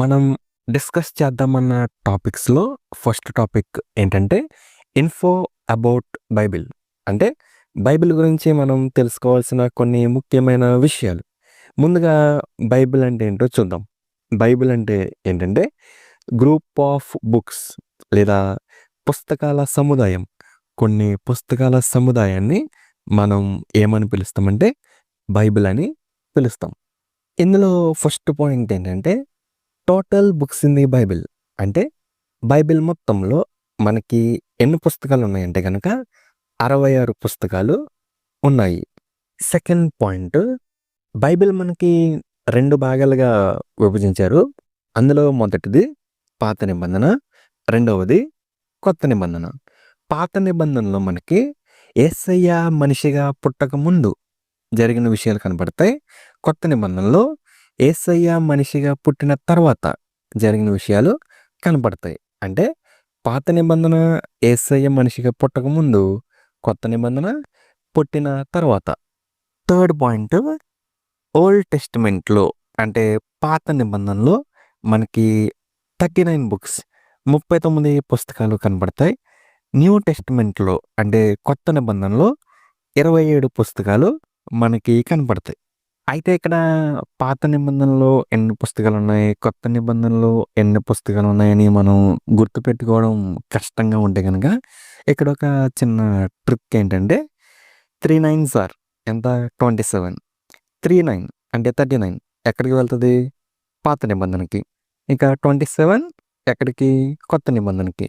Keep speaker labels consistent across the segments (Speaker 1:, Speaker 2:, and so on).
Speaker 1: మనం డిస్కస్ చేద్దామన్న టాపిక్స్‌లో ఫస్ట్ టాపిక్ ఏంటంటే, ఇన్ఫో అబౌట్ బైబిల్. అంటే బైబిల్ గురించి మనం తెలుసుకోవాల్సిన కొన్ని ముఖ్యమైన విషయాలు. ముందుగా బైబిల్ అంటే ఏంటో చూద్దాం. బైబిల్ అంటే ఏంటంటే, గ్రూప్ ఆఫ్ బుక్స్ లేదా పుస్తకాల సముదాయం. కొన్ని పుస్తకాల సముదాయాన్ని మనం ఏమని పిలుస్తామంటే, బైబిల్ అని పిలుస్తాం. ఇందులో ఫస్ట్ పాయింట్ ఏంటంటే, total books in the Bible. అంటే బైబిల్ మొత్తంలో మనకి ఎన్ని పుస్తకాలు ఉన్నాయంటే కనుక అరవై ఆరు పుస్తకాలు ఉన్నాయి. సెకండ్ పాయింట్ బైబిల్ మనకి రెండు భాగాలుగా విభజించారు. అందులో మొదటిది పాత నిబంధన. రెండవది కొత్త నిబంధన. పాత నిబంధనలో మనకి ఏసయ్య మనిషిగా పుట్టక ముందు జరిగిన విషయాలు కనపడతాయి. కొత్త నిబంధనలో ఏసయ్య మనిషిగా పుట్టిన తర్వాత జరిగిన విషయాలు కనపడతాయి. అంటే పాత నిబంధన ఏసయ్య మనిషిగా పుట్టకముందు కొత్త నిబంధన పుట్టిన తర్వాత. థర్డ్ పాయింట్ ఓల్డ్ టెస్ట్మెంట్లో అంటే పాత నిబంధనలో మనకి 39 బుక్స్ 39 పుస్తకాలు కనపడతాయి. న్యూ టెస్ట్మెంట్లో అంటే కొత్త నిబంధనలో 27 పుస్తకాలు మనకి కనపడతాయి. అయితే ఇక్కడ పాత నిబంధనలో ఎన్ని పుస్తకాలు ఉన్నాయి కొత్త నిబంధనలో ఎన్ని పుస్తకాలు ఉన్నాయని మనం గుర్తుపెట్టుకోవడం కష్టంగా ఉంటే కనుక ఇక్కడ ఒక చిన్న ట్రిక్ ఏంటంటే త్రీ నైన్ సార్ ఎంత 27. 39 అంటే 39 ఎక్కడికి వెళ్తుంది పాత నిబంధనకి. ఇక 27 ఎక్కడికి? కొత్త నిబంధనకి.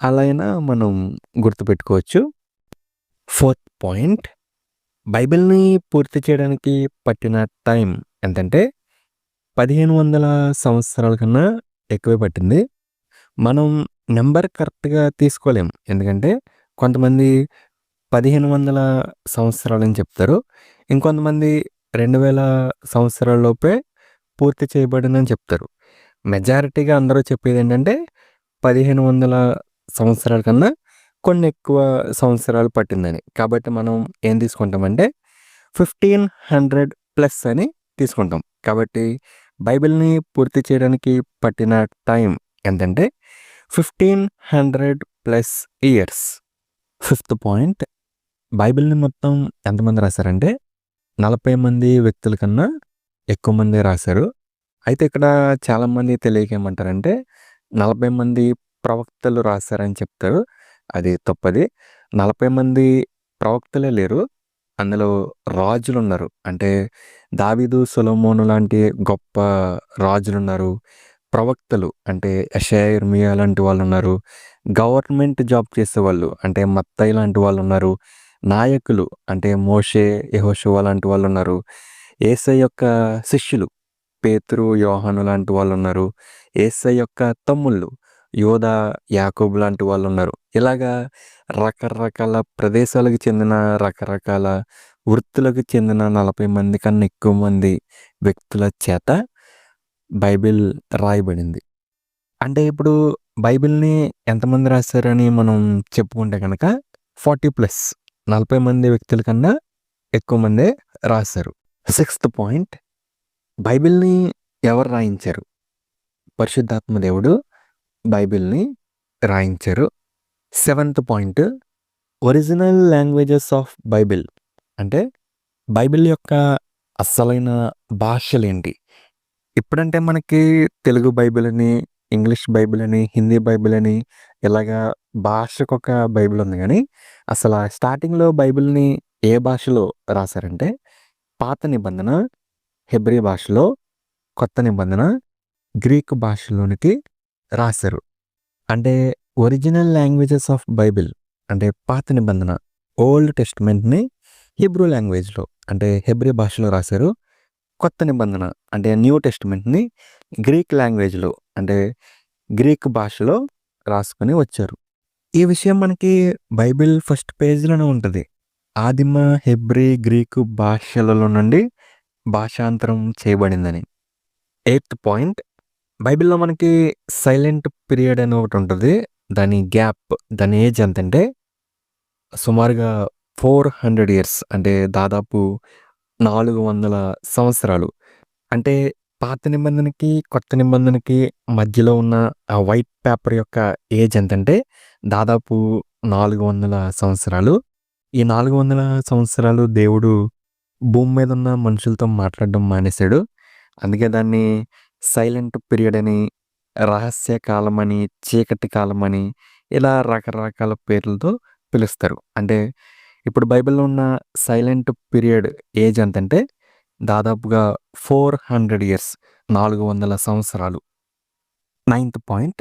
Speaker 1: అలా అయినా మనం గుర్తుపెట్టుకోవచ్చు. ఫోర్త్ పాయింట్ బైబిల్‌ని పూర్తి చేయడానికి పట్టిన టైం ఎంతంటే 1500 సంవత్సరాల కన్నా ఎక్కువే పట్టింది. మనం నెంబర్ కరెక్ట్‌గా తీసుకోలేం. ఎందుకంటే కొంతమంది 1500 సంవత్సరాలని చెప్తారు. ఇంకొంతమంది రెండు వేల సంవత్సరాలలోపే పూర్తి చేయబడిందని చెప్తారు. మెజారిటీగా అందరూ చెప్పేది ఏంటంటే పదిహేను వందల సంవత్సరాల కన్నా కొన్ని ఎక్కువ సంవత్సరాలు పట్టిందని. కాబట్టి మనం ఏం తీసుకుంటామంటే 1500 ప్లస్ అని తీసుకుంటాం. కాబట్టి బైబిల్‌ని పూర్తి చేయడానికి పట్టిన టైం ఎంతంటే 1500 ప్లస్ ఇయర్స్. ఫిఫ్త్ పాయింట్ బైబిల్‌ని మొత్తం ఎంతమంది రాశారంటే నలభై మంది వ్యక్తుల కన్నా ఎక్కువ మందే రాశారు అయితే ఇక్కడ చాలామంది తెలియక ఏమంటారంటే 40 మంది ప్రవక్తలు రాశారని చెప్తారు. అది తప్పది. 40 మంది ప్రవక్తలే లేరు. అందులో రాజులు ఉన్నారు అంటే దావీదు, సొలమోను లాంటి గొప్ప రాజులు ఉన్నారు ప్రవక్తలు అంటే యెషయా, లాంటి లాంటి వాళ్ళున్నారు. గవర్నమెంట్ జాబ్ చేసేవాళ్ళు అంటే మత్తయ్య లాంటి వాళ్ళు ఉన్నారు నాయకులు అంటే మోషే, యహోషువా లాంటి వాళ్ళు ఉన్నారు ఏసై యొక్క శిష్యులు పేతురు, యోహాను లాంటి వాళ్ళు ఉన్నారు ఏసై యొక్క తమ్ముళ్ళు యోధా, యాకోబ్ లాంటి వాళ్ళు ఉన్నారు ఇలాగా రకరకాల ప్రదేశాలకు చెందిన రకరకాల వృత్తులకు చెందిన 40 మంది కన్నా ఎక్కువ మంది వ్యక్తుల చేత బైబిల్ రాయబడింది. అంటే ఇప్పుడు బైబిల్‌ని ఎంతమంది రాశారని మనం చెప్పుకుంటే కనుక ఫార్టీ ప్లస్ 40 మంది వ్యక్తుల కన్నా ఎక్కువ మందే రాశారు సిక్స్త్ పాయింట్ బైబిల్‌ని ఎవరు రాయించారు? పరిశుద్ధాత్మ దేవుడు బైబిల్‌ని రాయించారు. Seventh point original languages of Bible. అంటే బైబిల్ యొక్క అస్సలైన భాషలేంటి? ఇప్పుడంటే మనకి తెలుగు బైబిల్ అని, ఇంగ్లీష్ బైబిల్ అని, హిందీ బైబిల్ అని ఇలాగా భాషకొక బైబిల్ ఉంది కానీ అసలు స్టార్టింగ్‌లో బైబిల్‌ని ఏ భాషలో రాశారంటే పాత నిబంధన హెబ్రీ భాషలో, కొత్త నిబంధన గ్రీక్ భాషలోనికి రాశారు అంటే ఒరిజినల్ లాంగ్వేజెస్ ఆఫ్ బైబిల్ అంటే పాత నిబంధన ఓల్డ్ టెస్ట్మెంట్ని హిబ్రూ లాంగ్వేజ్‌లో అంటే హెబ్రీ భాషలో రాశారు కొత్త నిబంధన అంటే న్యూ టెస్ట్మెంట్ని గ్రీక్ లాంగ్వేజ్‌లో అంటే గ్రీక్ భాషలో రాసుకొని వచ్చారు. ఈ విషయం మనకి బైబిల్ ఫస్ట్ పేజ్‌లోనే ఉంటుంది ఆదిమ హెబ్రీ, గ్రీకు భాషలలో నుండి భాషాంతరం చేయబడిందని. ఎయిత్ పాయింట్ బైబిల్‌లో మనకి సైలెంట్ పీరియడ్ అని ఒకటి ఉంటుంది దాని గ్యాప్ దాని ఏజ్ ఎంతంటే సుమారుగా 400 ఇయర్స్ అంటే దాదాపు 400 సంవత్సరాలు. అంటే పాత నిబంధనకి, కొత్త నిబంధనకి మధ్యలో ఉన్న ఆ వైట్ పేపర్ యొక్క ఏజ్ ఎంతంటే దాదాపు 400 సంవత్సరాలు. ఈ 400 సంవత్సరాలు దేవుడు భూమి మీద ఉన్న మనుషులతో మాట్లాడడం మానేశాడు. అందుకే దాన్ని సైలెంట్ పీరియడ్ అని, రహస్య కాలం అని చీకటి కాలం అని ఇలా రకరకాల పేర్లతో పిలుస్తారు. అంటే ఇప్పుడు బైబిల్‌లో ఉన్న సైలెంట్ పీరియడ్ ఏజ్ ఎంతంటే దాదాపుగా 400 ఇయర్స్ 400 సంవత్సరాలు. నైన్త్ పాయింట్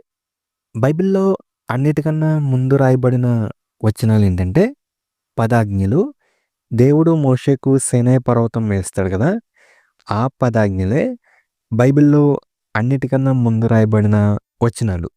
Speaker 1: బైబిల్‌లో అన్నిటికన్నా ముందు రాయబడిన వచనాలు ఏంటంటే పదాజ్ఞలు. దేవుడు మోషేకు సీనాయి పర్వతం వేస్తాడు కదా! ఆ పదాజ్ఞలే బైబిల్‌లో అన్నిటికన్నా ముందు రాయబడిన వచనాలు.